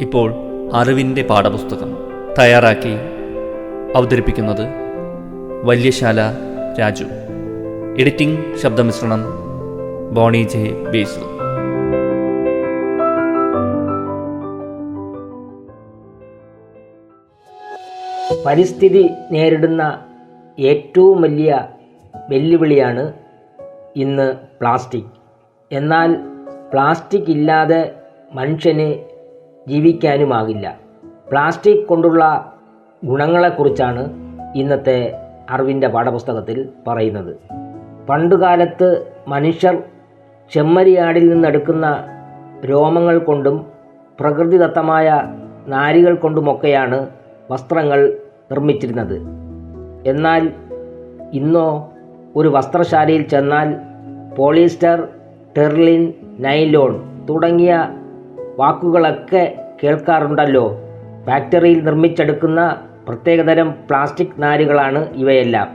ഇപ്പോൾ അറിവിന്റെ പാഠപുസ്തകം തയ്യാറാക്കി അവതരിപ്പിക്കുന്നത് വല്യശാല രാജു. എഡിറ്റിംഗ് ശബ്ദമിശ്രണം ബോണി ജെ ബേസു. പരിസ്ഥിതി നേരിടുന്ന ഏറ്റവും വലിയ വെല്ലുവിളിയാണ് ഇന്ന് പ്ലാസ്റ്റിക്. എന്നാൽ പ്ലാസ്റ്റിക് ഇല്ലാതെ മനുഷ്യന് ജീവിക്കാനുമാകില്ല. പ്ലാസ്റ്റിക് കൊണ്ടുള്ള ഗുണങ്ങളെക്കുറിച്ചാണ് ഇന്നത്തെ അറിവിന്റെ പാഠപുസ്തകത്തിൽ പറയുന്നത്. പണ്ടുകാലത്ത് മനുഷ്യർ ചെമ്മരിയാടിൽ നിന്നെടുക്കുന്ന രോമങ്ങൾ കൊണ്ടും പ്രകൃതിദത്തമായ നാരുകൾ കൊണ്ടുമൊക്കെയാണ് വസ്ത്രങ്ങൾ നിർമ്മിച്ചിരുന്നത്. എന്നാൽ ഇന്നോ ഒരു വസ്ത്രശാലയിൽ ചെന്നാൽ പോളിസ്റ്റർ ടെർലിൻ നൈലോൺ തുടങ്ങിയ വാക്കുകളൊക്കെ കേൾക്കാറുണ്ടല്ലോ. ഫാക്ടറിയിൽ നിർമ്മിച്ചെടുക്കുന്ന പ്രത്യേകതരം പ്ലാസ്റ്റിക് നാരുകളാണ് ഇവയെല്ലാം.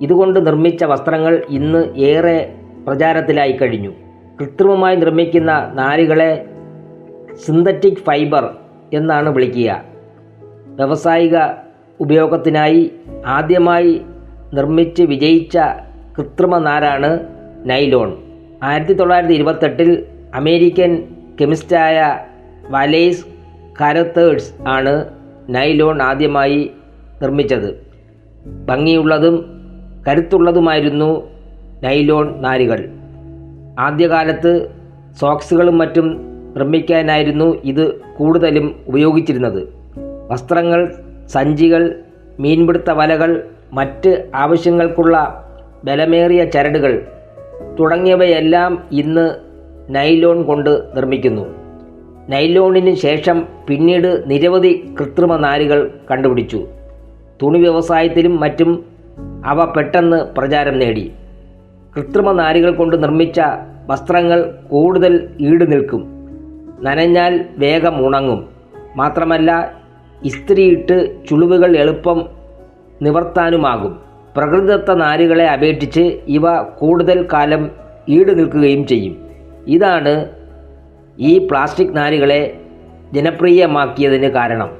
ഇതുകൊണ്ട് നിർമ്മിച്ച വസ്ത്രങ്ങൾ ഇന്ന് ഏറെ പ്രചാരത്തിലായി കഴിഞ്ഞു. കൃത്രിമമായി നിർമ്മിക്കുന്ന നാരുകളെ സിന്തറ്റിക് ഫൈബർ എന്നാണ് വിളിക്കുക. വ്യാവസായിക ഉപയോഗത്തിനായി ആദ്യമായി നിർമ്മിച്ച് വിജയിച്ച കൃത്രിമ നാരാണ് നൈലോൺ. ആയിരത്തി തൊള്ളായിരത്തി ഇരുപത്തെട്ടിൽ അമേരിക്കൻ കെമിസ്റ്റായ വലേസ് കാരത്തേഴ്സ് ആണ് നൈലോൺ ആദ്യമായി നിർമ്മിച്ചത്. ഭംഗിയുള്ളതും കരുത്തുള്ളതുമായിരുന്നു നൈലോൺ നാരുകൾ. ആദ്യകാലത്ത് സോക്സുകളും മറ്റും നിർമ്മിക്കാനായിരുന്നു ഇത് കൂടുതലും ഉപയോഗിച്ചിരുന്നത്. വസ്ത്രങ്ങൾ സഞ്ചികൾ മീൻപിടുത്ത വലകൾ മറ്റ് ആവശ്യങ്ങൾക്കുള്ള ബലമേറിയ ചരടുകൾ തുടങ്ങിയവയെല്ലാം ഇന്ന് നൈലോൺ കൊണ്ട് നിർമ്മിക്കുന്നു. നൈലോണിന് ശേഷം പിന്നീട് നിരവധി കൃത്രിമ നാരുകൾ കണ്ടുപിടിച്ചു. തുണി വ്യവസായത്തിലും മറ്റും അവ പെട്ടെന്ന് പ്രചാരം നേടി. കൃത്രിമ നാരുകൾ കൊണ്ട് നിർമ്മിച്ച വസ്ത്രങ്ങൾ കൂടുതൽ ഈട് നിൽക്കും. നനഞ്ഞാൽ വേഗം ഉണങ്ങും. മാത്രമല്ല ഇസ്ത്രിയിട്ട് ചുളിവുകൾ എളുപ്പം നിവർത്താനുമാകും. പ്രകൃതിദത്ത നാരുകളെ അപേക്ഷിച്ച് ഇവ കൂടുതൽ കാലം ഈട് നിൽക്കുകയും ചെയ്യും. ഇതാണ് ഈ പ്ലാസ്റ്റിക് നാരുകളെ ജനപ്രിയമാക്കിയതിന് കാരണം.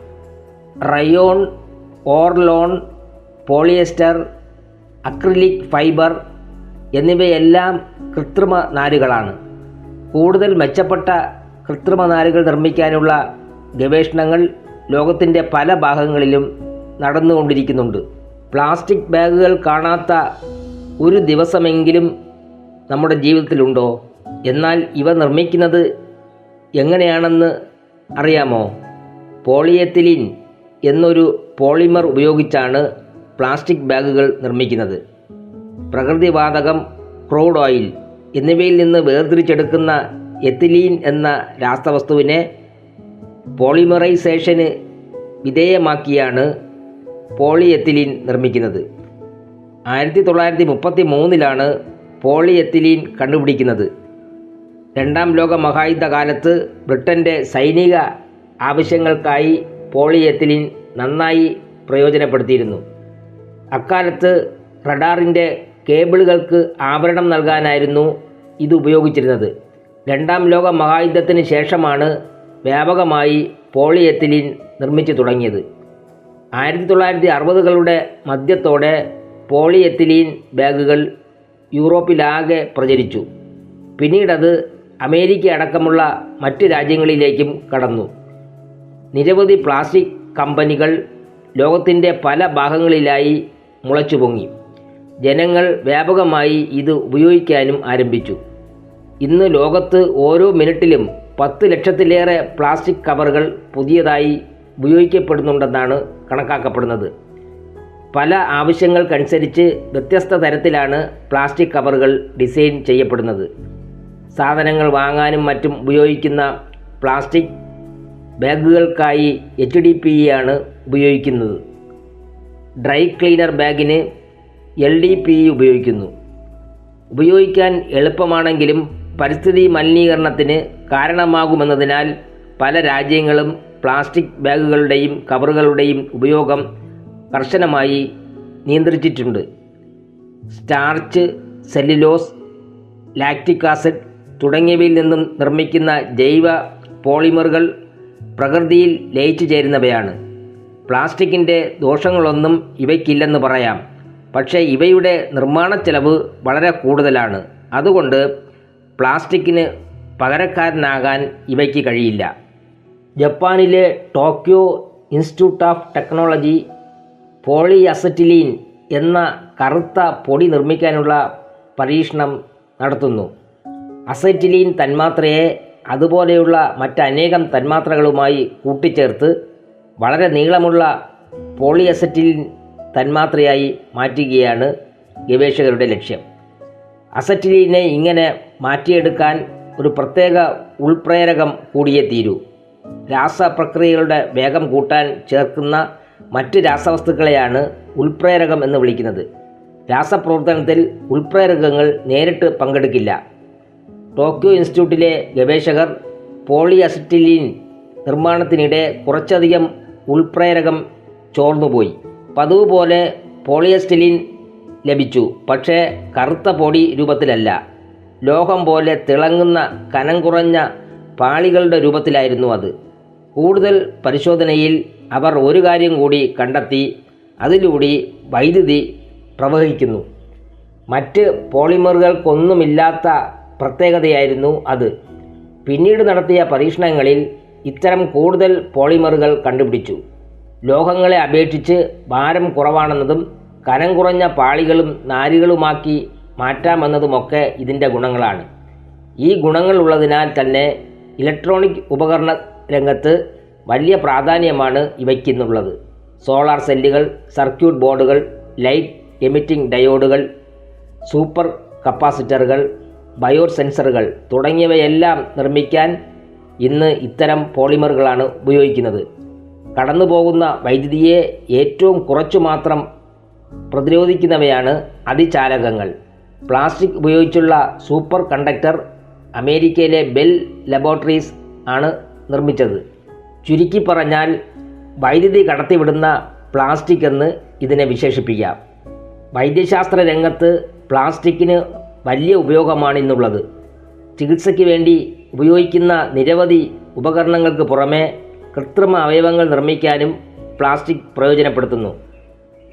Rayon Orlon polyester acrylic fibre എന്നിവയെല്ലാം കൃത്രിമ നാരുകളാണ്. കൂടുതൽ മെച്ചപ്പെട്ട കൃത്രിമ നാരുകൾ നിർമ്മിക്കാനുള്ള ഗവേഷണങ്ങൾ ലോകത്തിന്റെ പല ഭാഗങ്ങളിലും നടന്നുകൊണ്ടിരിക്കുന്നുണ്ട്. പ്ലാസ്റ്റിക് ബാഗുകൾ കാണാത്ത ഒരു ദിവസമെങ്കിലും നമ്മുടെ ജീവിതത്തിലുണ്ടോ? എന്നാൽ ഇവ നിർമ്മിക്കുന്നത് എങ്ങനെയാണെന്ന് അറിയാമോ? പോളിയെത്തിലിൻ എന്നൊരു പോളിമർ ഉപയോഗിച്ചാണ് പ്ലാസ്റ്റിക് ബാഗുകൾ നിർമ്മിക്കുന്നത്. പ്രകൃതിവാതകം ക്രൂഡ് ഓയിൽ എന്നിവയിൽ നിന്ന് വേർതിരിച്ചെടുക്കുന്ന എത്തിലീൻ എന്ന രാസവസ്തുവിനെ പോളിമറൈസേഷന് വിധേയമാക്കിയാണ് പോളിയെത്തിലീൻ നിർമ്മിക്കുന്നത്. ആയിരത്തി തൊള്ളായിരത്തി മുപ്പത്തി മൂന്നിലാണ് പോളിയെത്തിലീൻ കണ്ടുപിടിക്കുന്നത്. രണ്ടാം ലോക മഹായുദ്ധ കാലത്ത് ബ്രിട്ടന്റെ സൈനിക ആവശ്യങ്ങൾക്കായി പോളിയെത്തിലിൻ നന്നായി പ്രയോജനപ്പെടുത്തിയിരുന്നു. അക്കാലത്ത് റഡാറിന്റെ കേബിളുകൾക്ക് ആവരണം നൽകാനായിരുന്നു ഇത് ഉപയോഗിച്ചിരുന്നത്. രണ്ടാം ലോക മഹായുദ്ധത്തിന് ശേഷമാണ് വ്യാപകമായി പോളിയെത്തിലിൻ നിർമ്മിച്ചു തുടങ്ങിയത്. ആയിരത്തി തൊള്ളായിരത്തി അറുപതുകളുടെ മധ്യത്തോടെ പോളിയെത്തിലീൻ ബാഗുകൾ യൂറോപ്പിലാകെ പ്രചരിച്ചു. പിന്നീടത് അമേരിക്ക അടക്കമുള്ള മറ്റ് രാജ്യങ്ങളിലേക്കും കടന്നു. നിരവധി പ്ലാസ്റ്റിക് കമ്പനികൾ ലോകത്തിന്റെ പല ഭാഗങ്ങളിലായി മുളച്ചു പൊങ്ങി. ജനങ്ങൾ വ്യാപകമായി ഇത് ഉപയോഗിക്കാനും ആരംഭിച്ചു. ഇന്ന് ലോകത്ത് ഓരോ മിനിറ്റിലും പത്ത് ലക്ഷത്തിലേറെ പ്ലാസ്റ്റിക് കവറുകൾ പുതിയതായി ഉപയോഗിക്കപ്പെടുന്നുണ്ടെന്നാണ് കണക്കാക്കപ്പെടുന്നത്. പല ആവശ്യങ്ങൾക്കനുസരിച്ച് വ്യത്യസ്ത തരത്തിലാണ് പ്ലാസ്റ്റിക് കവറുകൾ ഡിസൈൻ ചെയ്യപ്പെടുന്നത്. സാധനങ്ങൾ വാങ്ങാനും മറ്റും ഉപയോഗിക്കുന്ന പ്ലാസ്റ്റിക് ബാഗുകൾക്കായി എച്ച് ഡി പി ആണ് ഉപയോഗിക്കുന്നത്. ഡ്രൈ ക്ലീനർ ബാഗിന് എൽ ഡി പി ഉപയോഗിക്കുന്നു. ഉപയോഗിക്കാൻ എളുപ്പമാണെങ്കിലും പരിസ്ഥിതി മലിനീകരണത്തിന് കാരണമാകുമെന്നതിനാൽ പല രാജ്യങ്ങളും പ്ലാസ്റ്റിക് ബാഗുകളുടെയും കവറുകളുടെയും ഉപയോഗം കർശനമായി നിയന്ത്രിച്ചിട്ടുണ്ട്. സ്റ്റാർച്ച് സെല്ലുലോസ് ലാക്റ്റിക് ആസിഡ് തുടങ്ങിയവയിൽ നിന്നും നിർമ്മിക്കുന്ന ജൈവ പോളിമറുകൾ പ്രകൃതിയിൽ ലയിച്ചു ചേരുന്നവയാണ്. പ്ലാസ്റ്റിക്കിന്റെ ദോഷങ്ങളൊന്നും ഇവയ്ക്കില്ലെന്ന് പറയാം. പക്ഷേ ഇവയുടെ നിർമ്മാണ ചെലവ് വളരെ കൂടുതലാണ്. അതുകൊണ്ട് പ്ലാസ്റ്റിക്കിന് പകരക്കാരനാകാൻ ഇവയ്ക്ക് കഴിയില്ല. ജപ്പാനിലെ Tokyo Institute of Technology polyacetylene എന്ന കറുത്ത പൊടി നിർമ്മിക്കാനുള്ള പരീക്ഷണം നടത്തുന്നു. അസറ്റിലീൻ തന്മാത്രയെ അതുപോലെയുള്ള മറ്റനേകം തന്മാത്രകളുമായി കൂട്ടിച്ചേർത്ത് വളരെ നീളമുള്ള പോളിയസെറ്റിലിൻ തന്മാത്രയായി മാറ്റുകയാണ് ഗവേഷകരുടെ ലക്ഷ്യം. അസറ്റിലീനെ ഇങ്ങനെ മാറ്റിയെടുക്കാൻ ഒരു പ്രത്യേക ഉൾപ്രേരകം കൂടിയേ തീരൂ. രാസപ്രക്രിയകളുടെ വേഗം കൂട്ടാൻ ചേർക്കുന്ന മറ്റ് രാസവസ്തുക്കളെയാണ് ഉൾപ്രേരകം എന്ന് വിളിക്കുന്നത്. രാസപ്രവർത്തനത്തിൽ ഉൾപ്രേരകങ്ങൾ നേരിട്ട് പങ്കെടുക്കില്ല. ടോക്കിയോ ഇൻസ്റ്റിറ്റ്യൂട്ടിലെ ഗവേഷകർ പോളിഅസിറ്റിലിൻ നിർമ്മാണത്തിനിടെ കുറച്ചധികം ഉൾപ്രേരകം ചോർന്നുപോയി. പതിവ് പോലെ പോളിയസ്റ്റിലിൻ ലഭിച്ചു പക്ഷേ കറുത്ത പൊടി രൂപത്തിലല്ല. ലോഹം പോലെ തിളങ്ങുന്ന കനം കുറഞ്ഞ പാളികളുടെ രൂപത്തിലായിരുന്നു അത്. കൂടുതൽ പരിശോധനയിൽ അവർ ഒരു കാര്യം കൂടി കണ്ടെത്തി അതിലൂടെ വൈദ്യുതി പ്രവഹിക്കുന്നു. മറ്റ് പോളിമറുകൾക്കൊന്നുമില്ലാത്ത പ്രത്യേകതയായിരുന്നു അത്. പിന്നീട് നടത്തിയ പരീക്ഷണങ്ങളിൽ ഇത്തരം കൂടുതൽ പോളിമറുകൾ കണ്ടുപിടിച്ചു. ലോഹങ്ങളെ അപേക്ഷിച്ച് ഭാരം കുറവാണെന്നതും കനം കുറഞ്ഞ പാളികളും നാരുകളുമാക്കി മാറ്റാമെന്നതുമൊക്കെ ഇതിന്റെ ഗുണങ്ങളാണ്. ഈ ഗുണങ്ങൾ ഉള്ളതിനാൽ തന്നെ ഇലക്ട്രോണിക് ഉപകരണ രംഗത്ത് വലിയ പ്രാധാന്യമാണ് ഇവയ്ക്കിന്നുള്ളത്. സോളാർ സെല്ലുകൾ സർക്യൂട്ട് ബോർഡുകൾ ലൈറ്റ് എമിറ്റിംഗ് ഡയോഡുകൾ സൂപ്പർ കപ്പാസിറ്ററുകൾ ബയോ സെൻസറുകൾ തുടങ്ങിയവയെല്ലാം നിർമ്മിക്കാൻ ഇന്ന് ഇത്തരം പോളിമറുകളാണ് ഉപയോഗിക്കുന്നത്. കടന്നു പോകുന്ന വൈദ്യുതിയെ ഏറ്റവും കുറച്ചു മാത്രം പ്രതിരോധിക്കുന്നവയാണ് അതിചാലകങ്ങൾ പ്ലാസ്റ്റിക് ഉപയോഗിച്ചുള്ള സൂപ്പർ കണ്ടക്ടർ അമേരിക്കയിലെ ബെൽ ലബോറട്ടറീസ് ആണ് നിർമ്മിച്ചത്. ചുരുക്കി പറഞ്ഞാൽ വൈദ്യുതി കടത്തിവിടുന്ന പ്ലാസ്റ്റിക് എന്ന് ഇതിനെ വിശേഷിപ്പിക്കാം. വൈദ്യശാസ്ത്ര രംഗത്ത് പ്ലാസ്റ്റിക്കിന് വലിയ ഉപയോഗമാണ് ഇന്നുള്ളത് ചികിത്സയ്ക്ക് വേണ്ടി ഉപയോഗിക്കുന്ന നിരവധി ഉപകരണങ്ങൾക്ക് പുറമെ കൃത്രിമ അവയവങ്ങൾ നിർമ്മിക്കാനും പ്ലാസ്റ്റിക് പ്രയോജനപ്പെടുത്തുന്നു.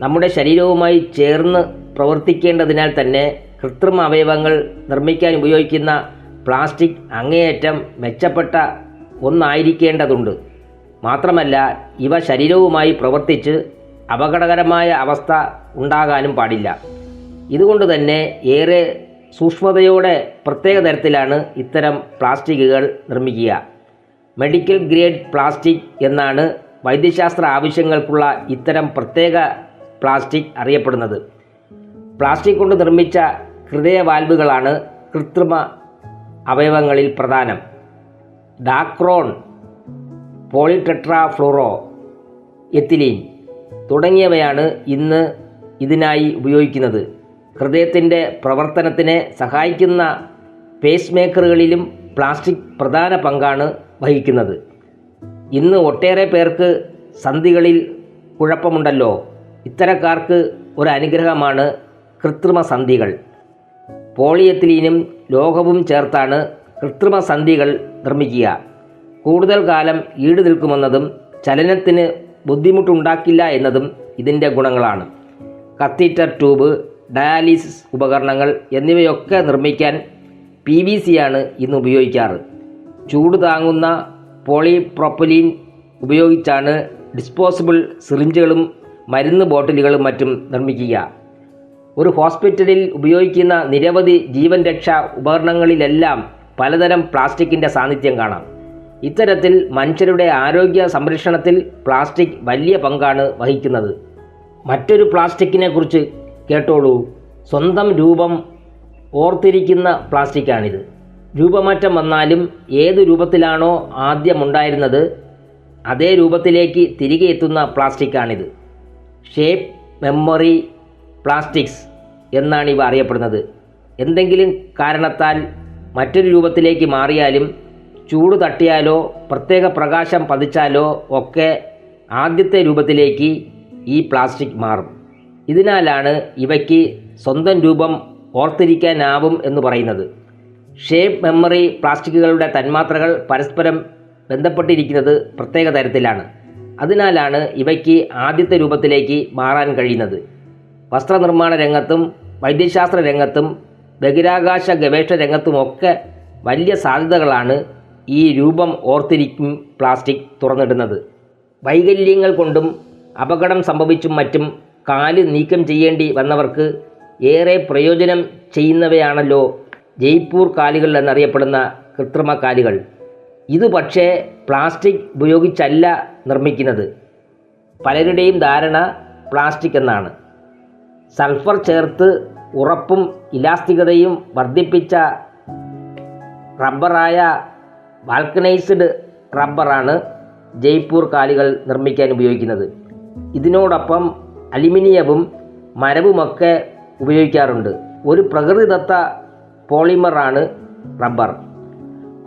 നമ്മുടെ ശരീരവുമായി ചേർന്ന് പ്രവർത്തിക്കേണ്ടതിനാൽ തന്നെ കൃത്രിമ അവയവങ്ങൾ നിർമ്മിക്കാൻ ഉപയോഗിക്കുന്ന പ്ലാസ്റ്റിക് അങ്ങേയറ്റം മെച്ചപ്പെട്ട ഒന്നായിരിക്കേണ്ടതുണ്ട്. മാത്രമല്ല ഇവ ശരീരവുമായി പ്രവർത്തിച്ച് അപകടകരമായ അവസ്ഥ ഉണ്ടാകാനും പാടില്ല. ഇതുകൊണ്ട് തന്നെ ഏറെ സൂക്ഷ്മതയോടെ പ്രത്യേക തരത്തിലാണ് ഇത്തരം പ്ലാസ്റ്റിക്കുകൾ നിർമ്മിക്കുക. മെഡിക്കൽ ഗ്രേഡ് പ്ലാസ്റ്റിക് എന്നാണ് വൈദ്യശാസ്ത്ര ആവശ്യങ്ങൾക്കുള്ള ഇത്തരം പ്രത്യേക പ്ലാസ്റ്റിക് അറിയപ്പെടുന്നത്. പ്ലാസ്റ്റിക് കൊണ്ട് നിർമ്മിച്ച ഹൃദയ വാൽവുകളാണ് കൃത്രിമ അവയവങ്ങളിൽ പ്രധാനം. ഡാക്രോൺ പോളിടെട്രാഫ്ലൂറോ എത്തിലീൻ തുടങ്ങിയവയാണ് ഇന്ന് ഇതിനായി ഉപയോഗിക്കുന്നത്. ഹൃദയത്തിന്റെ പ്രവർത്തനത്തിനെ സഹായിക്കുന്ന പേസ് മേക്കറുകളിലും പ്ലാസ്റ്റിക് പ്രധാന പങ്കാണ് വഹിക്കുന്നത്. ഇന്ന് ഒട്ടേറെ പേർക്ക് സന്ധികളിൽ കുഴപ്പമുണ്ടല്ലോ. ഇത്തരക്കാർക്ക് ഒരു അനുഗ്രഹമാണ് കൃത്രിമ സന്ധികൾ. പോളിയത്തിലീനും ലോഹവും ചേർത്താണ് കൃത്രിമ സന്ധികൾ നിർമ്മിക്കുക. കൂടുതൽ കാലം ഈട് നിൽക്കുമെന്നതും ചലനത്തിന് ബുദ്ധിമുട്ടുണ്ടാക്കില്ല എന്നതും ഇതിന്റെ ഗുണങ്ങളാണ്. കത്തീറ്റർ ട്യൂബ് ഡയാലിസിസ് ഉപകരണങ്ങൾ എന്നിവയൊക്കെ നിർമ്മിക്കാൻ പി വി സിയാണ് ഇന്ന് ഉപയോഗിക്കാറ്. ചൂട് താങ്ങുന്ന പോളിപ്രൊപ്പലീൻ ഉപയോഗിച്ചാണ് ഡിസ്പോസിബിൾ സിറിഞ്ചുകളും മരുന്ന് ബോട്ടിലുകളും മറ്റും നിർമ്മിക്കുക. ഒരു ഹോസ്പിറ്റലിൽ ഉപയോഗിക്കുന്ന നിരവധി ജീവൻ രക്ഷാ ഉപകരണങ്ങളിലെല്ലാം പലതരം പ്ലാസ്റ്റിക്കിന്റെ സാന്നിധ്യം കാണാം. ഇത്തരത്തിൽ മനുഷ്യരുടെ ആരോഗ്യ സംരക്ഷണത്തിൽ പ്ലാസ്റ്റിക് വലിയ പങ്കാണ് വഹിക്കുന്നത്. മറ്റൊരു പ്ലാസ്റ്റിക്കിനെ കുറിച്ച് കേട്ടോളൂ. സ്വന്തം രൂപം ഓർത്തിരിക്കുന്ന പ്ലാസ്റ്റിക്കാണിത്. രൂപമാറ്റം വന്നാലും ഏത് രൂപത്തിലാണോ ആദ്യമുണ്ടായിരുന്നത് അതേ രൂപത്തിലേക്ക് തിരികെ എത്തുന്ന പ്ലാസ്റ്റിക്കാണിത്. ഷേപ്പ് മെമ്മറി പ്ലാസ്റ്റിക്സ് എന്നാണ് ഇവ അറിയപ്പെടുന്നത്. എന്തെങ്കിലും കാരണത്താൽ മറ്റൊരു രൂപത്തിലേക്ക് മാറിയാലും ചൂട് തട്ടിയാലോ പ്രത്യേക പ്രകാശം പതിച്ചാലോ ഒക്കെ ആദ്യത്തെ രൂപത്തിലേക്ക് ഈ പ്ലാസ്റ്റിക് മാറും. ഇതിനാലാണ് ഇവയ്ക്ക് സ്വന്തം രൂപം ഓർത്തിരിക്കാനാവും എന്ന് പറയുന്നത്. ഷേപ്പ് മെമ്മറി പ്ലാസ്റ്റിക്കുകളുടെ തന്മാത്രകൾ പരസ്പരം ബന്ധപ്പെട്ടിരിക്കുന്നത് പ്രത്യേക തരത്തിലാണ്. അതിനാലാണ് ഇവയ്ക്ക് ആദ്യത്തെ രൂപത്തിലേക്ക് മാറാൻ കഴിയുന്നത്. വസ്ത്രനിർമ്മാണ രംഗത്തും വൈദ്യശാസ്ത്ര രംഗത്തും ബഹിരാകാശ ഗവേഷണ രംഗത്തുമൊക്കെ വലിയ സാധ്യതകളാണ് ഈ രൂപം ഓർത്തിരിക്കും പ്ലാസ്റ്റിക് തുറന്നിടുന്നത്. വൈകല്യങ്ങൾ കൊണ്ടും അപകടം സംഭവിച്ചും മറ്റും കാൽ നീക്കം ചെയ്യേണ്ടി വന്നവർക്ക് ഏറെ പ്രയോജനം ചെയ്യുന്നവയാണല്ലോ ജയ്പൂർ കാലുകൾ എന്നറിയപ്പെടുന്ന കൃത്രിമ കാലുകൾ. ഇത് പക്ഷേ പ്ലാസ്റ്റിക് ഉപയോഗിച്ചല്ല നിർമ്മിക്കുന്നത്. പലരുടെയും ധാരണ പ്ലാസ്റ്റിക് എന്നാണ്. സൾഫർ ചേർത്ത് ഉറപ്പും ഇലാസ്തികതയും വർദ്ധിപ്പിച്ച റബ്ബറായ വാൽക്കനൈസ്ഡ് റബ്ബറാണ് ജയ്പൂർ കാലുകൾ നിർമ്മിക്കാൻ ഉപയോഗിക്കുന്നത്. ഇതിനോടൊപ്പം അലുമിനിയവും മരവുമൊക്കെ ഉപയോഗിക്കാറുണ്ട്. ഒരു പ്രകൃതിദത്ത പോളിമറാണ് റബ്ബർ.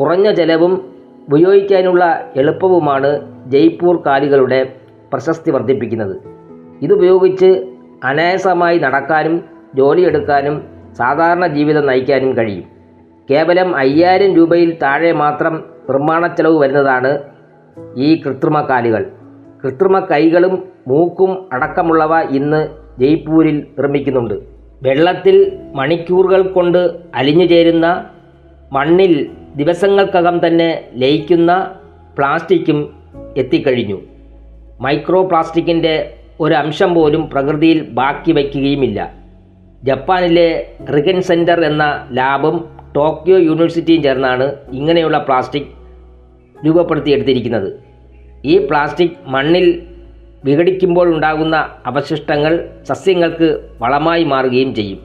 കുറഞ്ഞ ചെലവും ഉപയോഗിക്കാനുള്ള എളുപ്പവുമാണ് ജയ്പൂർ കാലുകളുടെ പ്രശസ്തി വർദ്ധിപ്പിക്കുന്നത്. ഇതുപയോഗിച്ച് അനായാസമായി നടക്കാനും ജോലിയെടുക്കാനും സാധാരണ ജീവിതം നയിക്കാനും കഴിയും. കേവലം അയ്യായിരം രൂപയിൽ താഴെ മാത്രം നിർമ്മാണ ചെലവ് വരുന്നതാണ് ഈ കൃത്രിമ കാലുകൾ. കൃത്രിമ കൈകളും മൂക്കും അടക്കമുള്ളവ ഇന്ന് ജയ്പൂരിൽ നിർമ്മിക്കുന്നുണ്ട്. വെള്ളത്തിൽ മണിക്കൂറുകൾ കൊണ്ട് അലിഞ്ഞു ചേരുന്ന മണ്ണിൽ ദിവസങ്ങൾക്കകം തന്നെ ലയിക്കുന്ന പ്ലാസ്റ്റിക്കും എത്തിക്കഴിഞ്ഞു. മൈക്രോ പ്ലാസ്റ്റിക്കിന്റെ ഒരു അംശം പോലും പ്രകൃതിയിൽ ബാക്കി വയ്ക്കുകയുമില്ല. ജപ്പാനിലെ റിഗൻ സെന്റർ എന്ന ലാബും ടോക്കിയോ യൂണിവേഴ്സിറ്റിയും ചേർന്നാണ് ഇങ്ങനെയുള്ള പ്ലാസ്റ്റിക് രൂപപ്പെടുത്തിയെടുത്തിരിക്കുന്നത്. ഈ പ്ലാസ്റ്റിക് മണ്ണിൽ വിഘടിക്കുമ്പോൾ ഉണ്ടാകുന്ന അവശിഷ്ടങ്ങൾ സസ്യങ്ങൾക്ക് വളമായി മാറുകയും ചെയ്യും.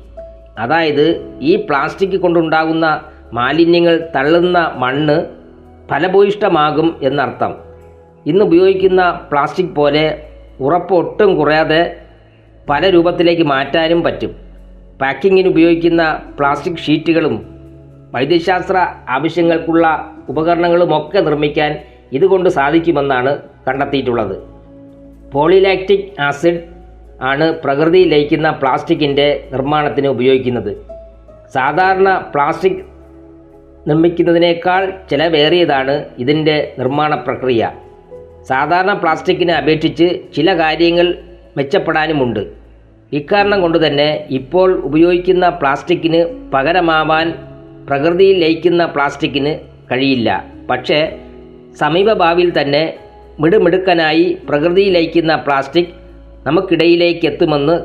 അതായത് ഈ പ്ലാസ്റ്റിക് കൊണ്ടുണ്ടാകുന്ന മാലിന്യങ്ങൾ തള്ളുന്ന മണ്ണ് ഫലഭൂയിഷ്ടമാകും എന്നർത്ഥം. ഇന്ന് ഉപയോഗിക്കുന്ന പ്ലാസ്റ്റിക് പോലെ ഉറപ്പ് ഒട്ടും കുറയാതെ പല രൂപത്തിലേക്ക് മാറ്റാനും പറ്റും. പാക്കിങ്ങിന് ഉപയോഗിക്കുന്ന പ്ലാസ്റ്റിക് ഷീറ്റുകളും വൈദ്യശാസ്ത്ര ആവശ്യങ്ങൾക്കുള്ള ഉപകരണങ്ങളുമൊക്കെ നിർമ്മിക്കാൻ ഇതുകൊണ്ട് സാധിക്കുമെന്നാണ് കണ്ടെത്തിയിട്ടുള്ളത്. പോളിലാക്റ്റിക് ആസിഡ് ആണ് പ്രകൃതി ലയിക്കുന്ന പ്ലാസ്റ്റിക്കിന്റെ നിർമ്മാണത്തിന് ഉപയോഗിക്കുന്നത്. സാധാരണ പ്ലാസ്റ്റിക് നിർമ്മിക്കുന്നതിനേക്കാൾ ചിലവേറിയതാണ് ഇതിന്റെ നിർമ്മാണ പ്രക്രിയ. സാധാരണ പ്ലാസ്റ്റിക്കിനെ അപേക്ഷിച്ച് ചില കാര്യങ്ങൾ മെച്ചപ്പെടാനുമുണ്ട്. ഇക്കാരണം കൊണ്ട് തന്നെ ഇപ്പോൾ ഉപയോഗിക്കുന്ന പ്ലാസ്റ്റിക്കിന് പകരമാവാൻ പ്രകൃതിയിൽ ലയിക്കുന്ന പ്ലാസ്റ്റിക്കിന് കഴിയില്ല. പക്ഷേ സമീപ ഭാവിയിൽ തന്നെ മിടുമിടുക്കനായി പ്രകൃതിയിൽ ലയിക്കുന്ന പ്ലാസ്റ്റിക് നമുക്കിടയിലേക്ക് എത്തുമെന്ന്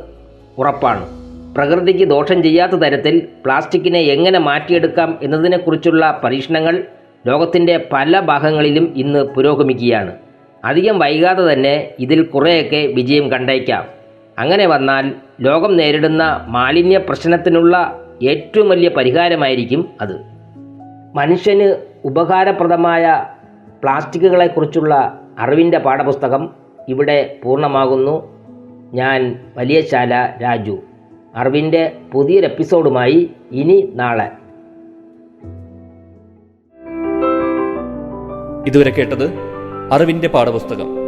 ഉറപ്പാണ്. പ്രകൃതിക്ക് ദോഷം ചെയ്യാത്ത തരത്തിൽ പ്ലാസ്റ്റിക്കിനെ എങ്ങനെ മാറ്റിയെടുക്കാം എന്നതിനെക്കുറിച്ചുള്ള പരീക്ഷണങ്ങൾ ലോകത്തിന്റെ പല ഭാഗങ്ങളിലും ഇന്ന് പുരോഗമിക്കുകയാണ്. അധികം വൈകാതെ തന്നെ ഇതിൽ കുറേയൊക്കെ വിജയം കണ്ടേക്കാം. അങ്ങനെ വന്നാൽ ലോകം നേരിടുന്ന മാലിന്യ പ്രശ്നത്തിനുള്ള ഏറ്റവും വലിയ പരിഹാരമായിരിക്കും അത്. മനുഷ്യന് ഉപകാരപ്രദമായ പ്ലാസ്റ്റിക്കുകളെക്കുറിച്ചുള്ള അറിവിന്റെ പാഠപുസ്തകം ഇവിടെ പൂർണമാകുന്നു. ഞാൻ വലിയശാല രാജു. അറിവിന്റെ പുതിയൊരു എപ്പിസോഡുമായി ഇനി നാളെ. ഇതുവരെ കേട്ടത് അറിവിന്റെ പാഠപുസ്തകം.